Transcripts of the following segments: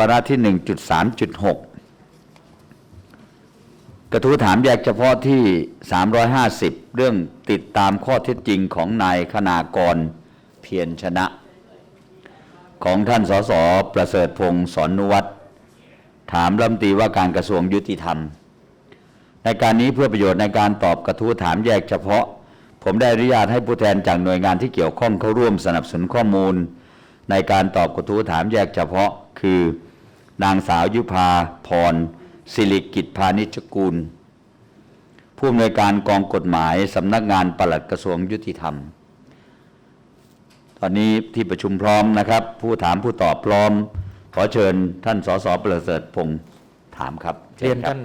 วาระที่ 1.3.6 กระทู้ถามแยกเฉพาะที่ 350 เรื่องติดตามข้อเท็จจริงของนายคณากรเพียรชนะ ของท่านสสประเสริฐพงศ์สอนนุวัตรถามรัฐมนตรีว่าการกระทรวงยุติธรรม ในการนี้เพื่อประโยชน์ในการตอบกระทู้ถามแยกเฉพาะ ผมได้อนุญาตให้ผู้แทนจากหน่วยงานที่เกี่ยวข้องเข้าร่วมสนับสนุนข้อมูล ในการตอบกระทู้ถามแยกเฉพาะคือ นางสาวยุพาพรสิริกิจพานิชกูล ผู้อำนวยการกองกฎหมายสำนักงานปลัดกระทรวงยุติธรรม ตอนนี้ที่ประชุมพร้อมนะครับ ผู้ถามผู้ตอบพร้อม ขอเชิญท่านสสประเสริฐพงศ์ถามครับเรียนท่าน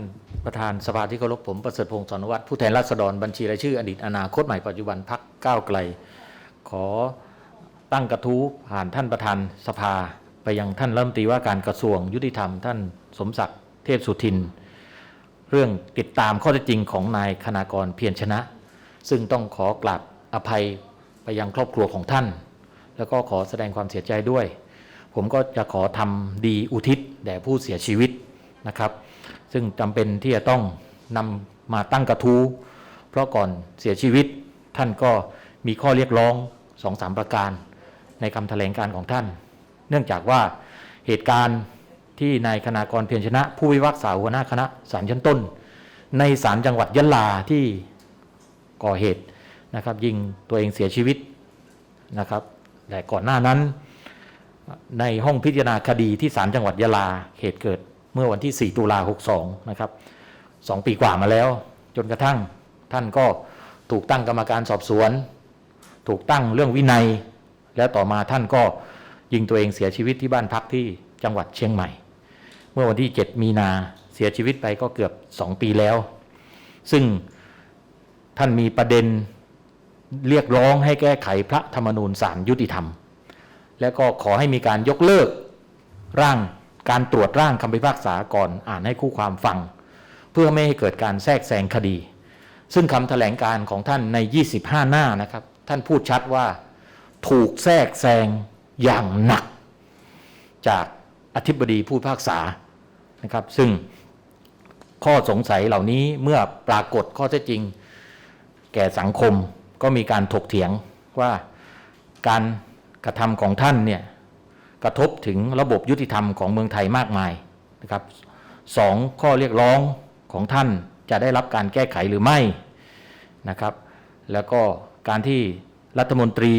ประธานสภาที่เคารพผมประเสริฐพงศ์สอนวัตรผู้แทนราษฎรบัญชีรายชื่ออดีตอนาคตใหม่ปัจจุบันพักก้าวไกล ขอตั้งกระทู้ผ่านท่านประธานสภา ไปยังท่านรัฐมนตรีว่าการกระทรวงยุติธรรม ท่านสมศักดิ์เทพสุทิน เรื่องติดตามข้อเท็จจริงของนายคณากรเพียรชนะ ซึ่งต้องขอกราบอภัยไปยังครอบครัวของท่าน แล้วก็ขอแสดงความเสียใจด้วย ผมก็จะขอทำดีอุทิศแด่ผู้เสียชีวิตนะครับ ซึ่งจำเป็นที่จะต้องนำมาตั้งกระทู้เพราะก่อนเสียชีวิตท่านก็มีข้อเรียกร้องสองสามประการในคำแถลงการของท่าน เนื่องจากว่าเหตุการณ์ที่นายคณากรเพียรชนะ ผู้พิพากษาหัวหน้าคณะศาลชั้นต้น ในศาลจังหวัดยะลาที่ก่อเหตุนะครับ ยิงตัวเองเสียชีวิตนะครับแต่ก่อนหน้านั้น ในห้องพิจารณาคดีที่ศาลจังหวัดยะลาเหตุเกิดเมื่อวันที่ 4 ตุลา62 นะครับสองปีกว่ามาแล้ว จนกระทั่งท่านก็ถูกตั้งกรรมการสอบสวน ถูกตั้งเรื่องวินัย แล้วต่อมาท่านก็ ยิงตัวเองเสียชีวิตที่บ้านพักที่จังหวัดเชียงใหม่ เมื่อวันที่ 7 มีนาเสียชีวิตไปก็เกือบ 2 ปีแล้ว ซึ่งท่านมีประเด็นเรียกร้องให้แก้ไขพระธรรมนูญศาลยุติธรรม แล้วก็ขอให้มีการยกเลิกร่างการตรวจร่างคำพิพากษาก่อนอ่านให้คู่ความฟัง เพื่อไม่ให้เกิดการแทรกแซงคดี ซึ่งคำแถลงการของท่านใน 25 หน้านะครับ ท่านพูดชัดว่าถูกแทรกแซง อย่างหนัก จากอธิบดีผู้พิพากษานะครับ ซึ่งข้อสงสัยเหล่านี้เมื่อปรากฏข้อเท็จจริง แก่สังคมก็มีการถกเถียงว่าการกระทำของท่านเนี่ยกระทบถึงระบบยุติธรรมของเมืองไทยมากมายนะครับสองข้อเรียกร้องของท่านจะได้รับการแก้ไขหรือไม่นะครับ แล้วก็การที่รัฐมนตรี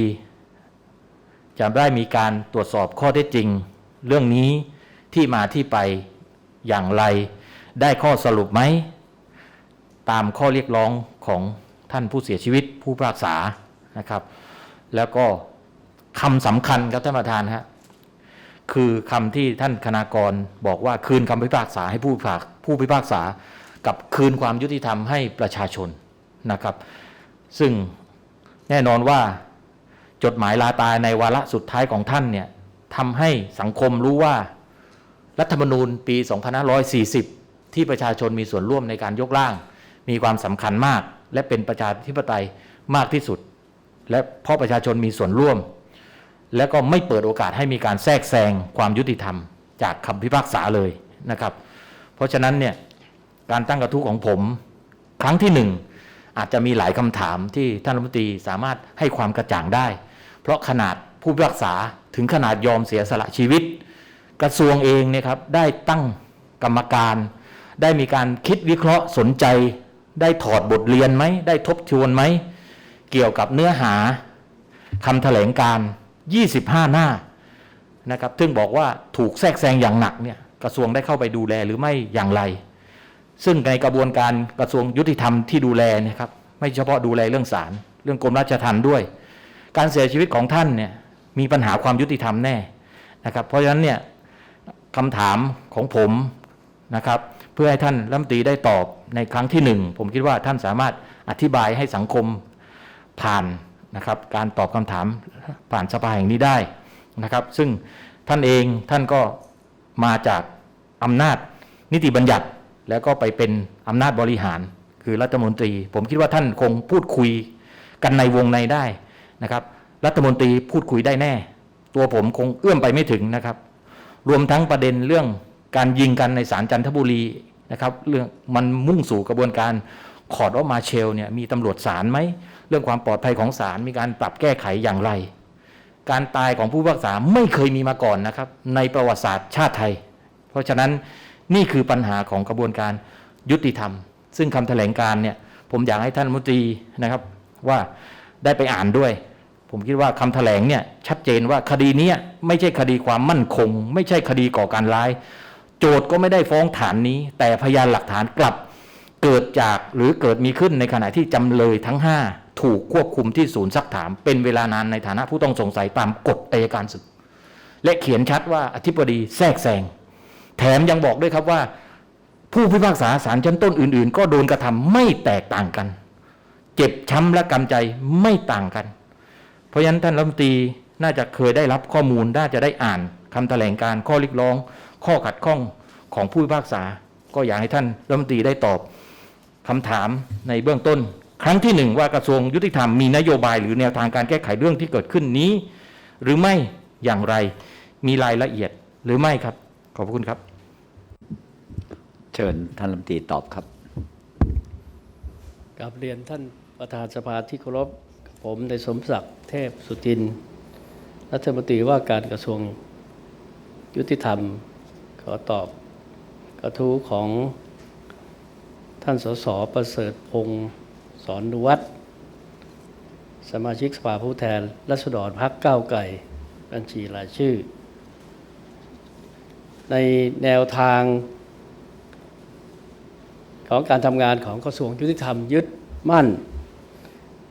จะได้มีการตรวจสอบข้อเท็จจริง เรื่องนี้ที่มาที่ไปอย่างไร ได้ข้อสรุปไหม ตามข้อเรียกร้องของท่านผู้เสียชีวิตผู้พิพากษานะครับ แล้วก็คำสำคัญครับท่านประธานฮะคือคำที่ท่านคณากรบอกว่าคืนคำพิพากษาให้ผู้พิพากผู้พิพากษา กับคืนความยุติธรรมให้ประชาชนนะครับ ซึ่งแน่นอนว่า จดหมายลาตายในวาระสุดท้ายของท่านเนี่ยทำให้สังคมรู้ว่ารัฐธรรมนูญปี 2540 ที่ประชาชนมีส่วนร่วมในการยกร่าง มีความสำคัญมาก และเป็นประชาธิปไตยมากที่สุด และเพราะประชาชนมีส่วนร่วม และก็ไม่เปิดโอกาสให้มีการแทรกแซงความยุติธรรม จากคำพิพากษาเลยนะครับ เพราะฉะนั้นเนี่ยการตั้งกระทู้ของผม ครั้งที่หนึ่งอาจจะมีหลายคำถามที่ท่านรัฐมนตรีสามารถให้ความกระจ่างได้ เพราะขนาดผู้พิพากษาถึงขนาดยอมเสียสละชีวิต กระทรวงเองเนี่ยครับได้ตั้งกรรมการ ได้มีการคิดวิเคราะห์สนใจ ได้ถอดบทเรียนไหมได้ทบทวนไหมเกี่ยวกับเนื้อหาคำแถลงการ 25 หน้านะครับซึ่งบอกว่าถูกแทรกแซงอย่างหนักเนี่ยกระทรวงได้เข้าไปดูแลหรือไม่อย่างไร ซึ่งในกระบวนการกระทรวงยุติธรรมที่ดูแลนะครับไม่เฉพาะดูแลเรื่องศาลเรื่องกรมราชทัณฑ์ด้วย การเสียชีวิตของท่านเนี่ยมีปัญหาความยุติธรรมแน่นะครับ เพราะฉะนั้นเนี่ยคำถามของผมนะครับ เพื่อให้ท่านรัฐมนตรีได้ตอบในครั้งที่หนึ่งผมคิดว่าท่านสามารถอธิบายให้สังคมผ่านนะครับ การตอบคำถามผ่านสภาแห่งนี้ได้นะครับ ซึ่งท่านเองท่านก็มาจากอำนาจนิติบัญญัติ แล้วก็ไปเป็นอำนาจบริหารคือรัฐมนตรี ผมคิดว่าท่านคงพูดคุยกันในวงในได้ นะครับรัฐมนตรีพูดคุยได้แน่ ตัวผมคงเอื้อมไปไม่ถึงนะครับ รวมทั้งประเด็นเรื่องการยิงกันในศาลจันทบุรีนะครับเรื่องมันมุ่งสู่กระบวนการคอร์ดออฟมาเชลเนี่ยมีตำรวจศาลไหมเรื่องความปลอดภัยของศาลมีการปรับแก้ไขอย่างไร การตายของผู้พิพากษาไม่เคยมีมาก่อนนะครับ ในประวัติศาสตร์ชาติไทย เพราะฉะนั้นนี่คือปัญหาของกระบวนการยุติธรรม ซึ่งคำแถลงการเนี่ยผมอยากให้ท่านมนตรีนะครับว่าได้ไปอ่านด้วย ผมคิดว่าคำแถลงเนี่ยชัดเจนว่าคดีนี้ไม่ใช่คดีความมั่นคง ไม่ใช่คดีก่อการร้าย โจทย์ก็ไม่ได้ฟ้องฐานนี้ แต่พยานหลักฐานกลับเกิดจากหรือเกิดมีขึ้นในขณะที่จำเลยทั้ง 5 ถูกควบคุมที่ศูนย์ซักถาม เป็นเวลานานในฐานะผู้ต้องสงสัยตามกฎอัยการศึก และเขียนชัดว่าอธิบดีแทรกแซงแถมยังบอกด้วยครับว่า ผู้พิพากษาศาลชั้นต้นอื่น ๆ ก็โดนกระทำไม่แตกต่างกัน เจ็บช้ำและกำใจไม่ต่างกัน เพราะฉะนั้นท่านรัฐมนตรีน่าจะเคยได้รับข้อมูลน่าจะได้อ่านคำแถลงการข้อเรียกร้อง ข้อขัดข้องของผู้พิพากษา ก็อยากให้ท่านรัฐมนตรีได้ตอบคำถามในเบื้องต้น ครั้งที่หนึ่งว่ากระทรวงยุติธรรมมีนโยบายหรือแนวทางการแก้ไขเรื่องที่เกิดขึ้นนี้ หรือไม่อย่างไรมีรายละเอียดหรือไม่ครับ ขอบพระคุณครับ เชิญท่านรัฐมนตรีตอบครับกราบเรียนท่านประธานสภาที่เคารพ ผมในสมศักดิ์เทพสุทิน รัฐมนตรีว่าการกระทรวงยุติธรรม ขอตอบกระทู้ของท่านสสประเสริฐพงศ์สอนนุวัฒน์สมาชิกสภาผู้แทนรัษฎรพักก้าวไก่บัญชีรายชื่อ ในแนวทาง ของการทำงานของกระทรวงยุติธรรมยึดมั่น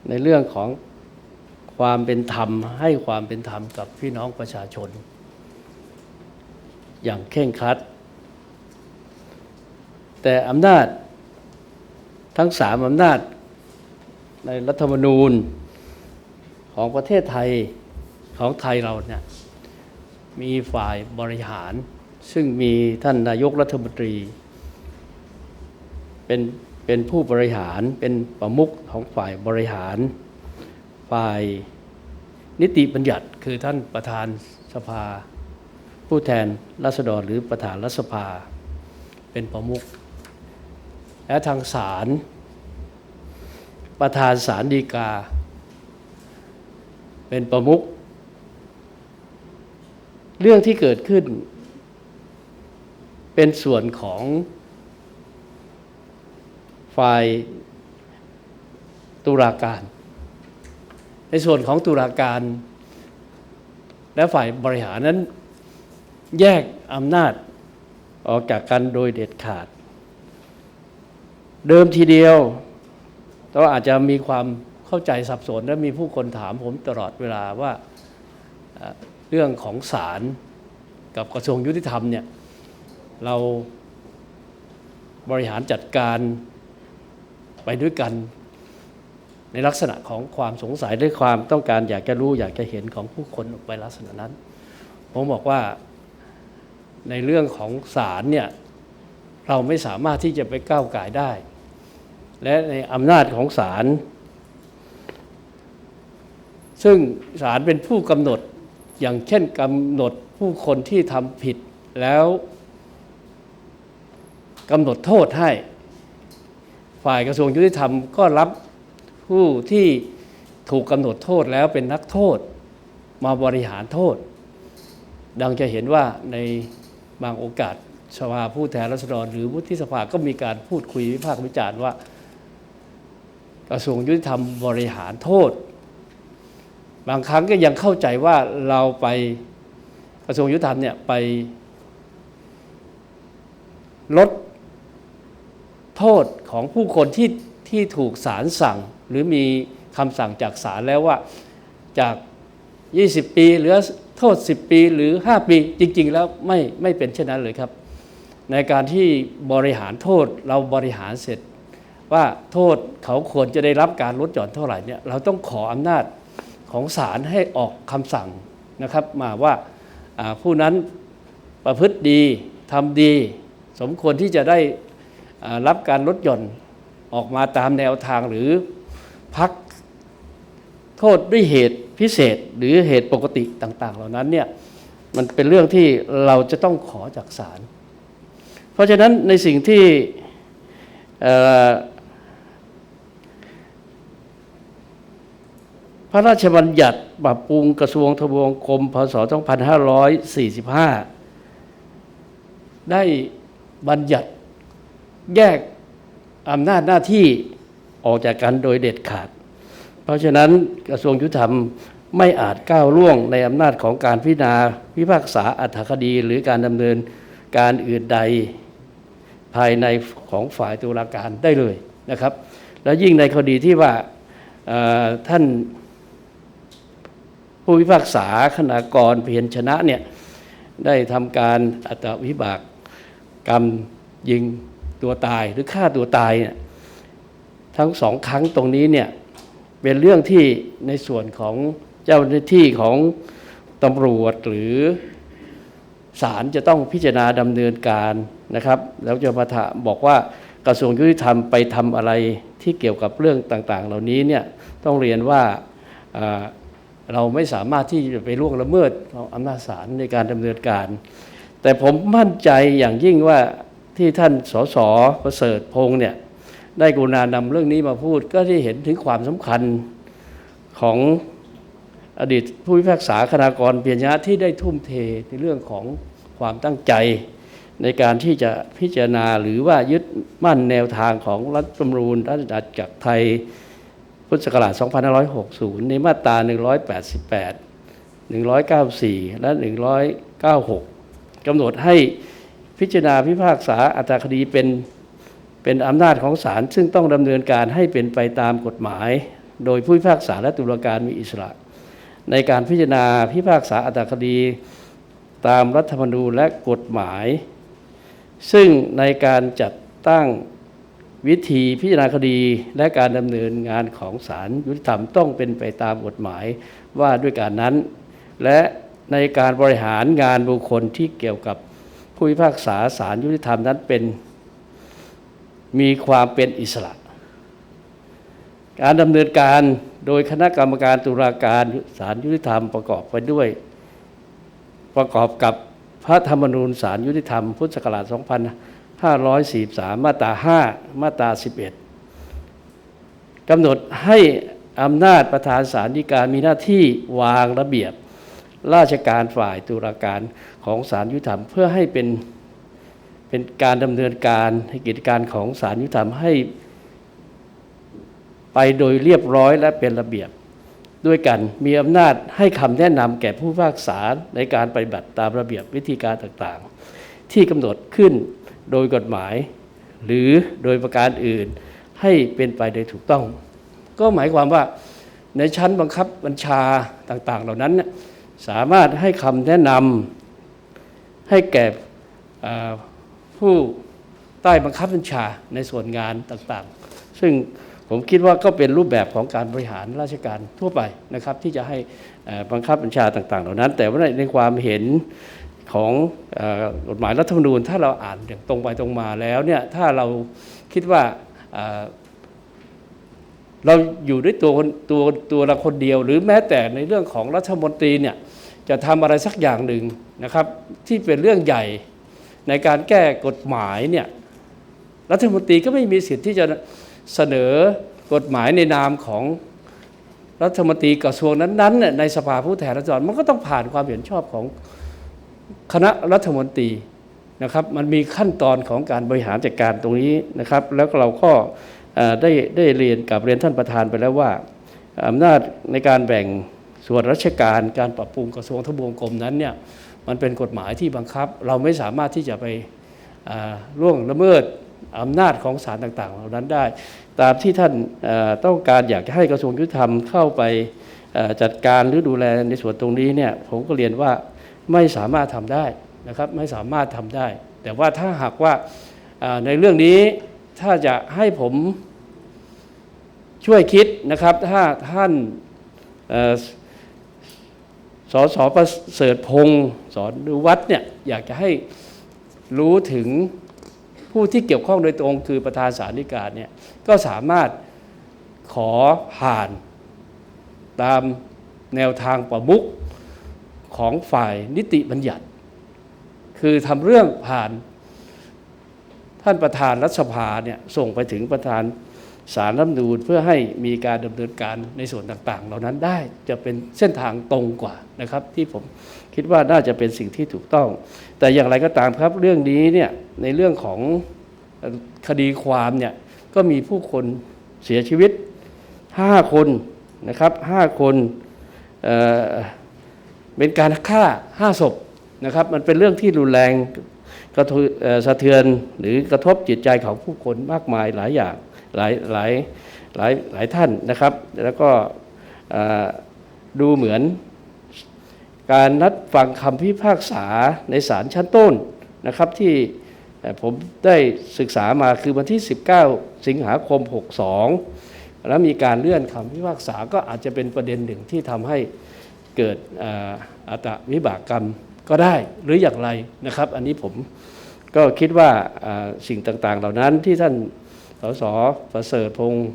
ในเรื่องของความเป็นธรรม ให้ความเป็นธรรมกับพี่น้องประชาชน อย่างเคร่งครัด แต่อำนาจทั้งสามอำนาจในรัฐธรรมนูญของประเทศไทยของไทยเราเนี่ยมีฝ่ายบริหาร ซึ่งมีท่านนายกรัฐมนตรี เป็น เป็นผู้บริหารเป็นประมุขของฝ่ายบริหาร ฝ่ายนิติบัญญัติคือท่านประธานสภา ผู้แทนรัษฎรหรือประธานรัฐสภา เป็นประมุขและทางศาลประธานศาลฎีกา เป็นประมุขเรื่องที่เกิดขึ้น เป็นส่วนของ ฝ่ายตุลาการ ในส่วนของตุลาการ และฝ่ายบริหารนั้น แยกอำนาจออกจากกันโดยเด็ดขาด เดิมทีเดียวแต่ว่าอาจจะมีความเข้าใจสับสนและมีผู้คนถามผมตลอดเวลาว่าเอ่อเรื่องของศาลกับกระทรวงยุติธรรมเนี่ยเราบริหารจัดการ ไปด้วยกัน ในลักษณะของความสงสัยด้วยความต้องการอยากจะรู้อยากจะเห็นของผู้คนออกไปลักษณะนั้น ผมบอกว่าในเรื่องของศาลเนี่ยเราไม่สามารถที่จะไปก้าวไก่ได้ และในอำนาจของศาลซึ่งศาลเป็นผู้กำหนดอย่างเช่นกำหนดผู้คนที่ทำผิดแล้วกำหนดโทษให้ ฝ่ายกระทรวงยุติธรรมก็รับผู้ที่ถูกกำหนดโทษแล้วเป็นนักโทษมาบริหารโทษ ดังจะเห็นว่าในบางโอกาสสภาผู้แทนราษฎรหรือวุฒิสภาก็มีการพูดคุยวิพากษ์วิจารณ์ว่า กระทรวงยุติธรรมบริหารโทษ บางครั้งก็ยังเข้าใจว่าเราไปกระทรวงยุติธรรมเนี่ยไปลด โทษของผู้คนที่ที่ถูกศาลสั่ง หรือมีคำสั่งจากศาลแล้วว่าจาก 20 ปีเหลือโทษ 10 ปีหรือ 5 ปีจริง ๆ แล้วไม่ไม่เป็นเช่นนั้นเลยครับ ในการที่บริหารโทษเราบริหารเสร็จ ว่าโทษเขาควรจะได้รับการลดหย่อนเท่าไหร่เนี่ยเราต้องขออำนาจของศาลให้ออกคำสั่งนะครับมาว่าาผู้นั้นประพฤติดีทำดี สมควรที่จะได้ รับการลดหย่อนออกมาตามแนวทางหรือพักโทษด้วยเหตุพิเศษหรือเหตุปกติต่าง ๆ เหล่านั้นเนี่ยมันเป็นเรื่องที่เราจะต้องขอจากศาลเพราะฉะนั้นในสิ่งที่พระราชบัญญัติปรับปรุงกระทรวงทบวงกรมพศ 2545 ได้บัญญัติ แยกอำนาจหน้าที่ออกจากกันโดยเด็ดขาด เพราะฉะนั้นกระทรวงยุติธรรมไม่อาจก้าวล่วงในอำนาจของการพิจารณาพิพากษาอัถคดีหรือการดำเนินการอื่นใดภายในของฝ่ายตุลาการได้เลยนะครับ และยิ่งในคดีที่ว่าท่านผู้พิพากษาคณากรเพียรชนะเนี่ยได้ทำการอัตวิบากกรรมยิง ตัวตายหรือฆ่าตัวตายเนี่ยทั้งสองครั้งตรงนี้เนี่ยเป็นเรื่องที่ในส่วนของเจ้าหน้าที่ของตำรวจหรือศาลจะต้องพิจารณาดำเนินการนะครับ แล้วจะมาถาบอกว่ากระทรวงยุติธรรมไปทำอะไรที่เกี่ยวกับเรื่องต่างๆ เหล่านี้เนี่ยต้องเรียนว่าเราไม่สามารถที่จะไปล่วงละเมิดอำนาจศาลในการดำเนินการ แต่ผมมั่นใจอย่างยิ่งว่า ที่ท่านสสประเสริฐพงษ์เนี่ยได้กรุณานำเรื่องนี้มาพูดก็ได้เห็นถึงความสำคัญของอดีตผู้พิพากษาคณากรเพียรชนะที่ได้ทุ่มเทในเรื่องของความตั้งใจ ในการที่จะพิจารณาหรือว่ายึดมั่นแนวทางของรัฐธรรมนูญราชอาณาจักรไทยพุทธศักราช 2560 ในมาตรา 188 194 และ 196 กำหนดให้ พิจารณาพิพากษาอัตราคดีเป็นเป็นอำนาจของศาลซึ่งต้องดำเนินการให้เป็นไปตามกฎหมาย โดยผู้พิพากษาและตุลาการมีอิสระ ในการพิจารณาพิพากษาอัตราคดีตามรัฐธรรมนูญและกฎหมาย ซึ่งในการจัดตั้งวิธีพิจารณาคดีและการดำเนินงานของศาลยุติธรรมต้องเป็นไปตามกฎหมายว่าด้วยการนั้น และในการบริหารงานบุคคลที่เกี่ยวกับ ผู้พิพากษาศาลยุติธรรมนั้นเป็นมีความเป็นอิสระ การดำเนินการโดยคณะกรรมการตุลาการศาลยุติธรรมประกอบไปด้วย ประกอบกับพระธรรมนูญศาลยุติธรรมพุทธศักราช 2543 มาตรา 5 มาตรา 11กำหนดให้อำนาจประธานศาลฎีกามีหน้าที่วางระเบียบ ราชการฝ่ายตุลาการของศาลยุติธรรม เพื่อให้เป็นเป็นการดำเนินการให้กิจการของศาลยุติธรรมให้ไปโดยเรียบร้อยและเป็นระเบียบด้วยกันมีอำนาจให้คำแนะนำแก่ผู้พิพากษาในการปฏิบัติตามระเบียบวิธีการต่างๆ ที่กำหนดขึ้นโดยกฎหมาย หรือโดยประการอื่นให้เป็นไปโดยถูกต้อง ก็หมายความว่าในชั้นบังคับบัญชาต่างๆ เหล่านั้นเนี่ย สามารถให้คำแนะนำให้แก่ผู้ใต้บังคับบัญชาในส่วนงานต่างๆ ซึ่งผมคิดว่าก็เป็นรูปแบบของการบริหารราชการทั่วไปนะครับ ที่จะให้บังคับบัญชาต่าง ๆ เหล่านั้น แต่ว่าในความเห็นของกฎหมายรัฐธรรมนูญ ถ้าเราอ่านอย่างตรงไปตรงมาแล้วเนี่ยถ้าเราคิดว่าเราอยู่ด้วยตัวคนตัวตัวละคนเดียว หรือแม้แต่ในเรื่องของรัฐมนตรีเนี่ย จะทำอะไรสักอย่างหนึ่งนะครับ ที่เป็นเรื่องใหญ่ในการแก้กฎหมายเนี่ยรัฐมนตรีก็ไม่มีสิทธิ์ที่จะเสนอกฎหมายในนามของรัฐมนตรีกระทรวงนั้นๆในสภาผู้แทนราษฎรมันก็ต้องผ่านความเห็นชอบของคณะรัฐมนตรีนะครับ มันมีขั้นตอนของการบริหารจัดการตรงนี้นะครับ แล้วเราก็ได้ได้เรียนกับเรียนท่านประธานไปแล้วว่าอำนาจในการแบ่ง ส่วนราชการการปรับปรุงกระทรวงทบวงกรมนั้นเนี่ยมันเป็นกฎหมายที่บังคับ เราไม่สามารถที่จะไปอ่าล่วงละเมิดอำนาจของศาลต่างๆ เหล่านั้นได้ ตามที่ท่านต้องการอยากจะให้กระทรวงยุติธรรมเข้าไปจัดการหรือดูแลในส่วนตรงนี้เนี่ยผมก็เรียนว่าไม่สามารถทำได้นะครับไม่สามารถทำได้ แต่ว่าถ้าหากว่าในเรื่องนี้ถ้าจะให้ผมช่วยคิดนะครับ ถ้าท่าน สสประเสริฐพงศ์สอนดูวัดเนี่ยอยากจะให้รู้ถึงผู้ที่เกี่ยวข้องโดยตรงคือประธานสาริการเนี่ยก็สามารถขอผ่านตามแนวทางประมุขของฝ่ายนิติบัญญัติ คือทำเรื่องผ่านท่านประธานรัฐสภาเนี่ยส่งไปถึงประธาน สารรัฐมนูญเพื่อให้มีการดำเนินการในส่วนต่างๆ เหล่านั้นได้จะเป็นเส้นทางตรงกว่านะครับ ที่ผมคิดว่าน่าจะเป็นสิ่งที่ถูกต้อง แต่อย่างไรก็ตามครับเรื่องนี้เนี่ยในเรื่องของคดีความเนี่ยก็มีผู้คนเสียชีวิต 5 คนนะครับ5คนเเป็นการฆ่า 5 ศพนะครับมันเป็นเรื่องที่รุนแรงกระสะเทือนหรือกระทบจิตใจของผู้คนมากมายหลายอย่าง หลายหลายหลายหลายท่านนะครับ แล้วก็ดูเหมือนการนัดฟังคำพิพากษาในศาลชั้นต้นนะครับที่ผมได้ศึกษามาคือวันที่ 19 สิงหาคม 62 แล้วมีการเลื่อนคำพิพากษาก็อาจจะเป็นประเด็นหนึ่งที่ทำให้เกิดอัตวิบากกรรมก็ได้หรืออย่างไรนะครับ อันนี้ผมก็คิดว่าอ่าสิ่งต่างๆ เหล่านั้นที่ท่าน สสประเสริฐพงศ์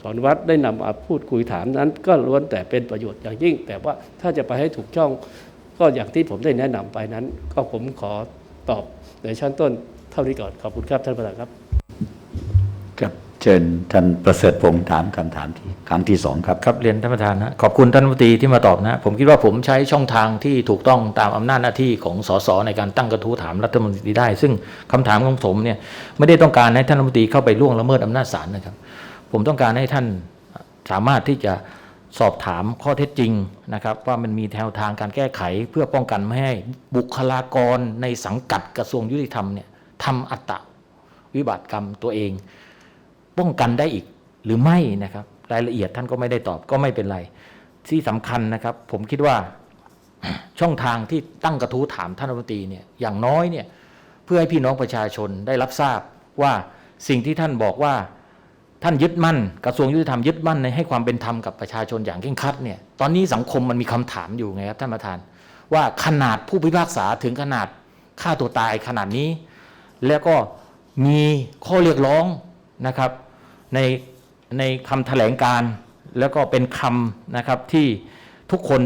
สอนวัดได้นำมาพูดคุยถามนั้น ก็ล้วนแต่เป็นประโยชน์อย่างยิ่ง แต่ว่าถ้าจะไปให้ถูกช่องก็อย่างที่ผมได้แนะนำไปนั้น ก็ผมขอตอบในชั้นต้นเท่านี้ก่อนขอบคุณครับท่านประธานครับครับ ชิญท่านประเสริฐพงษ์ถามคำถามที่ครั้งที่สองครับครับเรียนท่านประธานนะขอบคุณท่านรัฐมนตรีที่มาตอบนะ ผมคิดว่าผมใช้ช่องทางที่ถูกต้องตามอำนาจหน้าที่ของสสในการตั้งกระทู้ถามรัฐมนตรีได้ ซึ่งคำถามของผมเนี่ยไม่ได้ต้องการให้ท่านรัฐมนตรีเข้าไปล่วงละเมิดอำนาจศาลนะครับ ผมต้องการให้ท่านสามารถที่จะสอบถามข้อเท็จจริงนะครับ ว่ามันมีแนวทางการแก้ไขเพื่อป้องกันไม่ให้บุคลากรในสังกัดกระทรวงยุติธรรมเนี่ยทำอัตตวิบัติกรรมตัวเอง ป้องกันได้อีกหรือไม่นะครับ รายละเอียดท่านก็ไม่ได้ตอบก็ไม่เป็นไร ที่สำคัญนะครับ ผมคิดว่าช่องทางที่ตั้งกระทู้ถามท่านรัฐมนตรีเนี่ยอย่างน้อยเนี่ยเพื่อให้พี่น้องประชาชนได้รับทราบว่าสิ่งที่ท่านบอกว่าท่านยึดมั่นกระทรวงยุติธรรมยึดมั่นในให้ความเป็นธรรมกับประชาชนอย่างเคร่งครัดเนี่ยตอนนี้สังคมมันมีคำถามอยู่ไงครับท่านประธาน ว่าขนาดผู้พิพากษาถึงขนาดฆ่าตัวตายขนาดนี้ แล้วก็มีข้อเรียกร้องนะครับ ในในคำแถลงการแล้วก็เป็นคำนะครับที่ทุกคน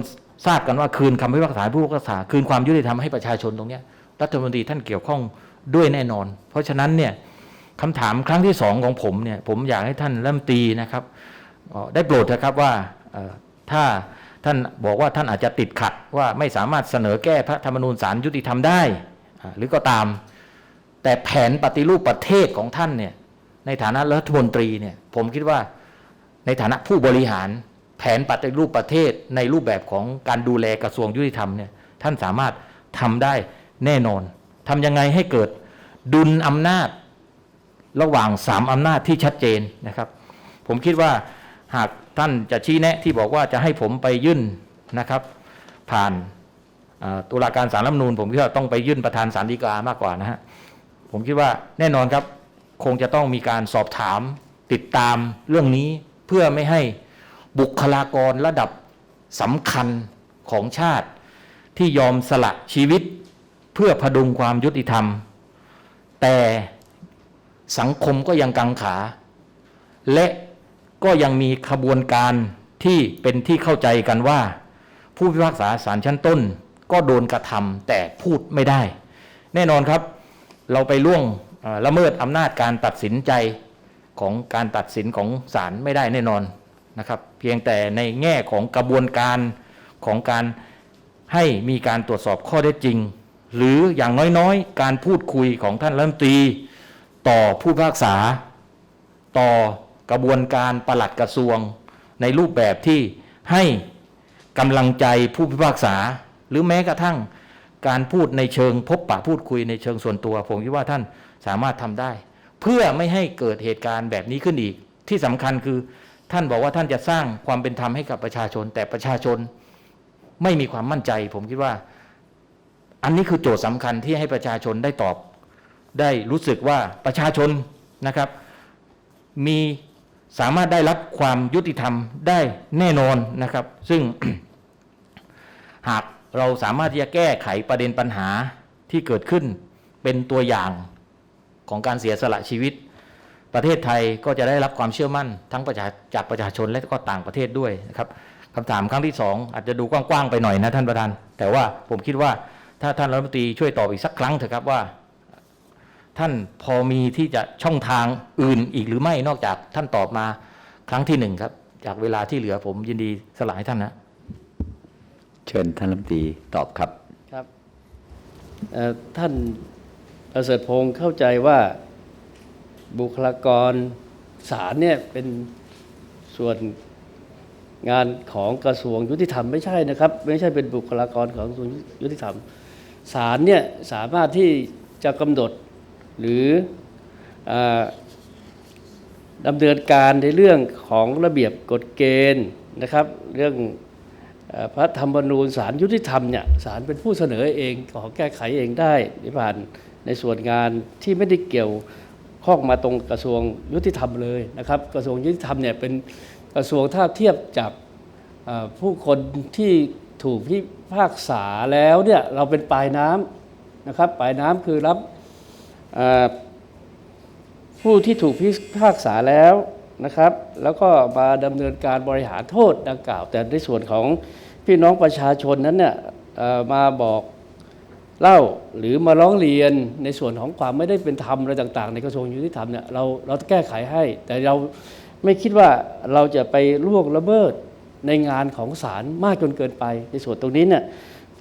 ทราบกันว่าคืนคำพิพากษาผู้พิพากษาคืนความยุติธรรมให้ประชาชนตรงนี้รัฐมนตรีท่านเกี่ยวข้องด้วยแน่นอน เพราะฉะนั้นเนี่ยคำถามครั้งที่สองของผมเนี่ยผมอยากให้ท่านเรัฐมตีนะครับได้โปรดนะครับว่าถ้าท่านบอกว่าท่านอาจจะติดขัดว่าไม่สามารถเสนอแก้พระธรรมนูญสารยุติธรรมได้ หรือก็ตาม แต่แผนปฏิรูปประเทศของท่านเนี่ย ในฐานะรัฐมนตรีเนี่ยผมคิดว่าในฐานะผู้บริหารแผนปฏิรูปประเทศในรูปแบบของการดูแลกระทรวงยุติธรรมเนี่ยท่านสามารถทำได้แน่นอนทำยังไงให้เกิดดุลอำนาจระหว่างสามอำนาจที่ชัดเจนนะครับ ผมคิดว่าหากท่านจะชี้แนะที่บอกว่าจะให้ผมไปยื่นนะครับ ผ่านตุลาการสารรัฐมนูญผมคิดว่าต้องไปยื่นประธานสารดีกามากกว่านะฮะผมคิดว่าแน่นอนครับ คงจะต้องมีการสอบถามติดตามเรื่องนี้เพื่อไม่ให้บุคลากรระดับสำคัญของชาติ ที่ยอมสละชีวิตเพื่อพดุงความยุติธรรม แต่สังคมก็ยังกังขา และก็ยังมีขบวนการที่เป็นที่เข้าใจกันว่า ผู้พิพากษาศาลชั้นต้น ก็โดนกระทำแต่พูดไม่ได้ แน่นอนครับ เราไปล่วง ละเมิดอำนาจการตัดสินใจของการตัดสินของศาลไม่ได้แน่นอนนะครับ เพียงแต่ในแง่ของกระบวนการของการให้มีการตรวจสอบข้อเท็จจริง หรืออย่างน้อยๆ การพูดคุยของท่านรัฐมนตรี ต่อผู้พิพากษา ต่อกระบวนการประหลัดกระทรวง ในรูปแบบที่ให้กำลังใจผู้พิพากษา หรือแม้กระทั่ง การพูดในเชิงพบปะพูดคุยในเชิงส่วนตัว ผมคิดว่าท่านสามารถทำได้ เพื่อไม่ให้เกิดเหตุการณ์แบบนี้ขึ้นอีก ที่สำคัญคือท่านบอกว่าท่านจะสร้างความเป็นธรรมให้กับประชาชน แต่ประชาชนไม่มีความมั่นใจ ผมคิดว่า อันนี้คือโจทย์สำคัญที่ให้ประชาชนได้ตอบ ได้รู้สึกว่าประชาชนนะครับ มีสามารถได้รับความยุติธรรมได้แน่นอนนะครับ ซึ่งหาก เราสามารถที่จะแก้ไขประเด็นปัญหาที่เกิดขึ้น เป็นตัวอย่างของการเสียสละชีวิต ประเทศไทยก็จะได้รับความเชื่อมั่น ทั้งประชาจากประชาชนและก็ต่างประเทศด้วยนะครับคำถามครั้งที่สองอาจจะดูกว้างๆไปหน่อยนะท่านประธาน แต่ว่าผมคิดว่าถ้าท่านรัฐมนตรีช่วยตอบอีกสักครั้งเถอะครับว่า ท่านพอมีที่จะช่องทางอื่นอีกหรือไม่นอกจากท่านตอบมาครั้งที่หนึ่งครับ จากเวลาที่เหลือผมยินดีสลายท่านนะ เชิญท่านรัฐมนตรีตอบครับครับท่านประเสริฐพงศ์เข้าใจว่าบุคลากรศาลเนี่ยเป็นส่วนงานของกระทรวงยุติธรรมไม่ใช่นะครับ ไม่ใช่เป็นบุคลากรของกระทรวงยุติธรรมศาลเนี่ยสามารถที่จะกำหนดหรืออดำเนินการในเรื่องของระเบียบกฎเกณฑ์นะครับ เรื่อง พระธรรมนูญศาลยุติธรรมเนี่ยศาลเป็นผู้เสนอเองขอแก้ไขเองได้นิพานในส่วนงานที่ไม่ได้เกี่ยวข้องมาตรงกระทรวงยุติธรรมเลยนะครับ กระทรวงยุติธรรมเนี่ยเป็นกระทรวงถ้าเทียบจากผู้คนที่ถูกพิพากษาแล้วเนี่ยเราเป็นปลายน้ำนะครับปลายน้ำคือรับผู้ที่ถูกพิพากษาแล้ว นะครับ แล้วก็มาดำเนินการบริหารโทษดังกล่าว แต่ในส่วนของพี่น้องประชาชนนั้นเนี่ยมาบอกเล่าหรือมาร้องเรียนในส่วนของความไม่ได้เป็นธรรมอะไรต่าง ๆ ในกระทรวงยุติธรรมเนี่ยเราเราแก้ไขให้ แต่เราไม่คิดว่าเราจะไปล่วงละเมิดในงานของศาลมากจนเกินไป ในส่วนตรงนี้เนี่ย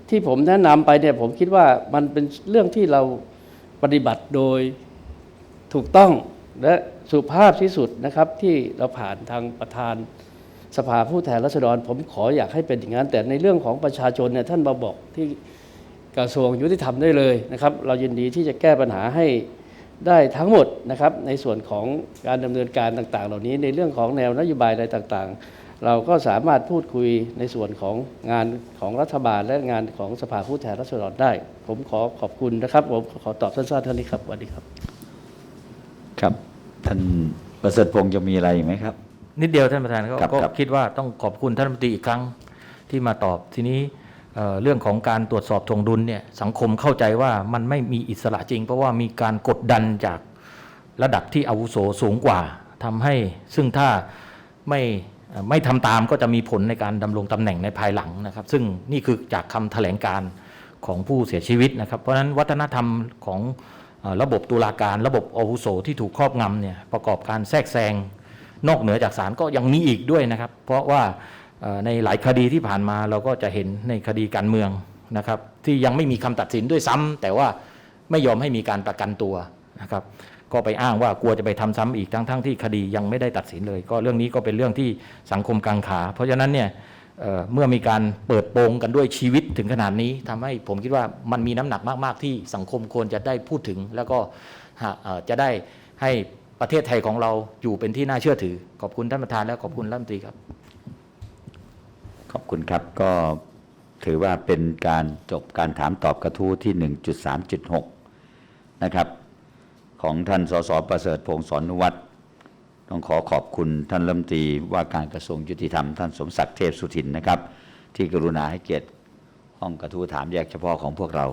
ที่ผมแนะนำไปเนี่ยผมคิดว่ามันเป็นเรื่องที่เราปฏิบัติโดยถูกต้องและ สุภาพที่สุดนะครับที่เราผ่านทางประธานสภาผู้แทนราษฎร ผมขออยากให้เป็นอย่างนั้น แต่ในเรื่องของประชาชนเนี่ยท่านมาบอกที่กระทรวงยุติธรรมได้เลยนะครับ เรายินดีที่จะแก้ปัญหาให้ได้ทั้งหมดนะครับ ในส่วนของการดำเนินการต่าง ๆ เหล่านี้ในเรื่องของแนวนโยบายอะไรต่างๆ เราก็สามารถพูดคุยในส่วนของงานของรัฐบาลและงานของสภาผู้แทนราษฎรได้ ผมขอขอบคุณนะครับ ผมขอตอบสั้นๆเท่านี้ครับสวัสดีครับครับ ท่านประเสริฐพงศ์จะมีอะไรอีกไหมครับ นิดเดียวท่านประธานก็ครับก็ครับคิดว่าต้องขอบคุณท่านรัฐมนตรีอีกครั้งที่มาตอบทีนี้เอ่อเรื่องของการตรวจสอบทวงดุลเนี่ยสังคมเข้าใจว่ามันไม่มีอิสระจริง เพราะว่ามีการกดดันจากระดับที่อาวุโสสูงกว่าทำให้ซึ่งถ้าไม่เอ่อไม่ทำตามก็จะมีผลในการดำรงตำแหน่งในภายหลังนะครับ ซึ่งนี่คือจากคำแถลงการของผู้เสียชีวิตนะครับ เพราะฉะนั้นวัฒนธรรมของเอ่อ ระบบตุลาการระบบอาวุโสที่ถูกครอบงำเนี่ยประกอบการแทรกแซงนอกเหนือจากศาลก็ยังมีอีกด้วยนะครับ เพราะว่าในหลายคดีที่ผ่านมาเราก็จะเห็นในคดีการเมืองนะครับที่ยังไม่มีคำตัดสินด้วยซ้ำแต่ว่าไม่ยอมให้มีการประกันตัวนะครับก็ไปอ้างว่ากลัวจะไปทำซ้ำอีกทั้งๆที่คดียังไม่ได้ตัดสินเลย ก็เรื่องนี้ก็เป็นเรื่องที่สังคมกังขา เพราะฉะนั้นเนี่ย เมื่อมีการเปิดโปงกันด้วยชีวิตถึงขนาดนี้ทำให้ผมคิดว่ามันมีน้ำหนักมาก ๆ ที่สังคมควรจะได้พูดถึง แล้วก็จะได้ให้ประเทศไทยของเราอยู่เป็นที่น่าเชื่อถือ ขอบคุณท่านประธานและขอบคุณรัฐมนตรีครับ ขอบคุณครับก็ถือว่าเป็นการจบการถามตอบกระทู้ที่ 1.3.6 นะครับ ของท่านสสประเสริฐพงศ์สอนนุวัตร ต้องขอขอบคุณท่านรัฐมนตรีว่าการกระทรวงยุติธรรมท่านสมศักดิ์เทพสุทินนะครับ ที่กรุณาให้เกียรติห้องกระทู้ถามแยกเฉพาะของพวกเรา